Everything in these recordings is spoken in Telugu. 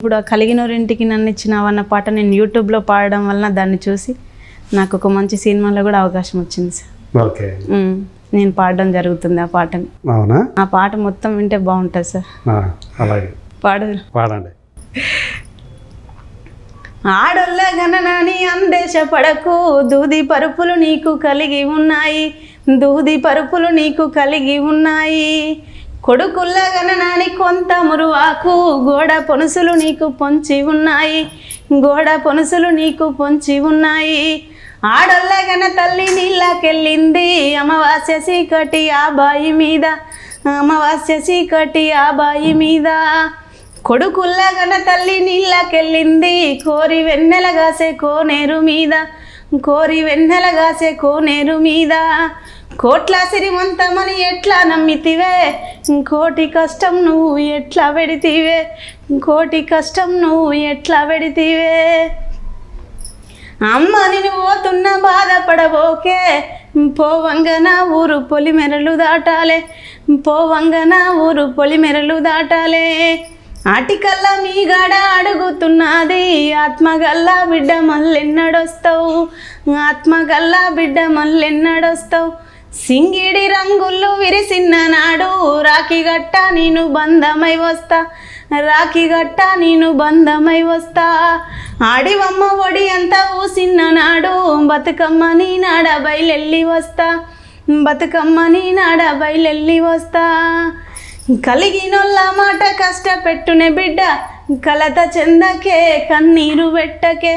ఇప్పుడు ఆ కలిగినోరింటికి నన్ను ఇచ్చినావన్న పాట నేను యూట్యూబ్లో పాడడం వలన దాన్ని చూసి నాకు ఒక మంచి సినిమాలో కూడా అవకాశం వచ్చింది సార్. ఓకే. నేను పాడడం జరుగుతుంది ఆ పాటని. అవునా? ఆ పాట మొత్తం వింటే బాగుంటుంది సార్. అలాగే. పాడదు. పాడండి. ఆడొల్ల గణనాని అందేశ పడకు దూది పరుపులు నీకు కలిగి ఉన్నాయి దూది పరుపులు నీకు కలిగి ఉన్నాయి. కొడుకుల్ల గణనాని కొంత మురువాకు గోడ పొనుసులు నీకు పొంచి ఉన్నాయి. గోడ పొనుసులు నీకు పొంచి ఉన్నాయి. ఆడొల్లగన తల్లి నీళ్ళకెళ్ళింది. అమావాస్య చీకటి ఆ బాయి మీద. అమావాస్య చీకటి ఆ బాయి మీద. కొడుకుల్లగన తల్లి నీళ్ళకెళ్ళింది. కోరి వెన్నెలగాసే కోనేరు మీద. కోరి వెన్నెలగాసే కోనేరు మీద. కోట్ల సిరిమంతమని ఎట్లా నమ్మితివే? కోటి కష్టం నువ్వు ఎట్లా పెడితివే? కోటి కష్టం నువ్వు ఎట్లా పెడితివే? అమ్మ నేను పోతున్న బాధపడబోకే. పోవంగ నా ఊరు పొలిమెరలు దాటాలే. పోవంగ నా ఊరు పొలిమెరలు దాటాలే. ఆటికల్లా మీ గడ అడుగుతున్నది. ఆత్మగల్లా బిడ్డ మళ్ళెన్నడొస్తావు ఆత్మగల్లా బిడ్డ మళ్ళెన్నడొస్తావు సింగిడి రంగుల్లో విరిసిన్న నాడు రాఖీ గట్ట నేను బంధమై వస్తా. రాఖీ గట్ట నేను బంధమై వస్తా. ఆడివమ్మ ఒడి అంతా ఊసిన్న నాడు బతుకమ్మ నీ నాడ బయలెళ్ళి వస్తా. బతుకమ్మ నీ నాడ బయలెళ్ళి వస్తా. కలిగినొల్ల మాట కష్టపెట్టునే బిడ్డ. కలత చెందకే కన్నీరు పెట్టకే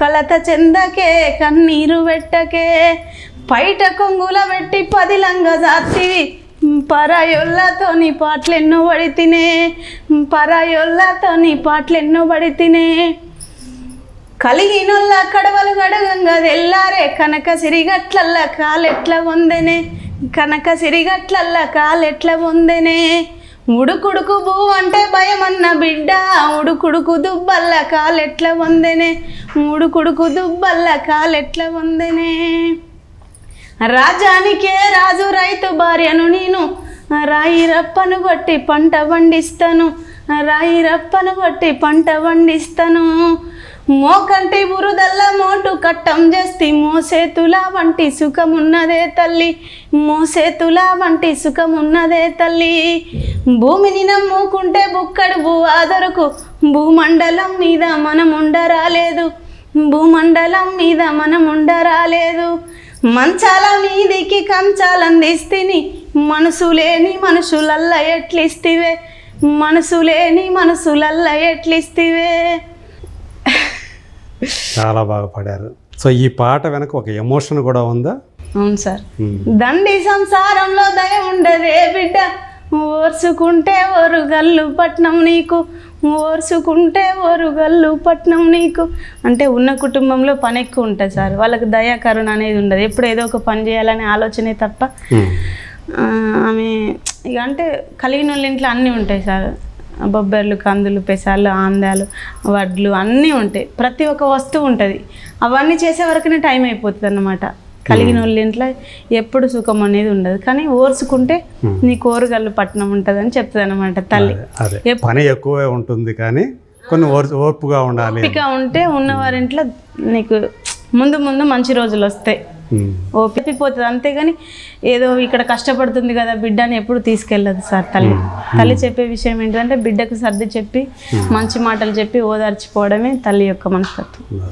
కలత చెందకే కన్నీరు పెట్టకే పైట కొంగుల పెట్టి పదిలంగ జాతివి. పరాయొల్లతోని పాటలెన్నో పడి తినే పరాయొల్లతోని పాటలెన్నో పడి తినే కలిగినొల్ల కడవలు గడగంగా తెల్లారే కనక సిరిగట్లల్ల కాలెట్ల వందెనే. కనక సిరిగట్లల్లా కాలెట్ల పొందెనే ఉడుకుడుకు భూ అంటే భయమన్న బిడ్డ ఉడుకుడుకు దుబ్బల్ల కాలెట్ల వందెనే. ఉడుకుడుకు దుబ్బల్ల కాలెట్ల వందెనే. రాజానికే రాజు రైతు భార్యను నేను. రాయి రప్పను కొట్టి పంట పండిస్తాను. రాయి రప్పను కొట్టి పంట పండిస్తాను. మోకంటి బురుదల్ల మోటు కట్టం చేస్తి మోసేతుల వంటి సుఖమున్నదే తల్లి. మోసేతుల వంటి సుఖమున్నదే తల్లి. భూమిని నమ్ముకుంటే బుక్కడు భూ ఆదరకు. భూమండలం మీద మనం ఉండరాలేదు భూమండలం మీద మనం ఉండరాలేదు మంచాల మీదికి కంచాలందిస్తిని. మనసు లేని మనుషులల్ల ఎట్లిస్తివే? మనసు లేని మనసులల్ల ఎట్లిస్తివే? చాలా బాగా పాడారు. సో ఈ పాట వెనక ఒక ఎమోషన్ కూడా ఉందా? అవును సార్. దండి సంసారంలో దయ ఉండదే బిడ్డ. ఓర్చుకుంటే ఓరు గల్లు పట్నం నీకు. ఓర్చుకుంటే ఓరు గల్లు పట్నం నీకు. అంటే ఉన్న కుటుంబంలో పని ఎక్కువ ఉంటుంది సార్. వాళ్ళకి దయా కరుణ అనేది ఉండదు. ఎప్పుడు ఏదో ఒక పని చేయాలనే ఆలోచనే తప్ప. ఆమె ఇక అంటే కలిగిన వాళ్ళ ఇంట్లో అన్నీ ఉంటాయి సార్. బొబ్బర్లు కందులు పెసాలు ఆందాలు వడ్లు అన్నీ ఉంటాయి. ప్రతి ఒక్క వస్తువు ఉంటుంది. అవన్నీ చేసే వరకునే టైం అయిపోతుంది అన్నమాట కలిగిన వాళ్ళ ఇంట్లో ఎప్పుడు సుఖం అనేది ఉండదు. కానీ ఓర్చుకుంటే నీ కోరుగల్లు పట్టణం ఉంటుంది అని చెప్తుంది అనమాట తల్లి పని ఎక్కువే ఉంటుంది కానీ కొన్ని ఓర్పు ఓర్పుగా ఉండాలి ఓపిక ఉంటే ఉన్నవారింట్లో నీకు ముందు ముందు మంచి రోజులు వస్తాయి. ఉమ్. ఓపిపోతుంది అంతేగాని ఏదో ఇక్కడ కష్టపడుతుంది కదా బిడ్డ అని ఎప్పుడు తీసుకెళ్ళదు సార్ తల్లి. తల్లి చెప్పే విషయం ఏంటంటే బిడ్డకు సర్ది చెప్పి మంచి మాటలు చెప్పి ఓదార్చిపోవడమే తల్లి యొక్క మనస్తత్వం.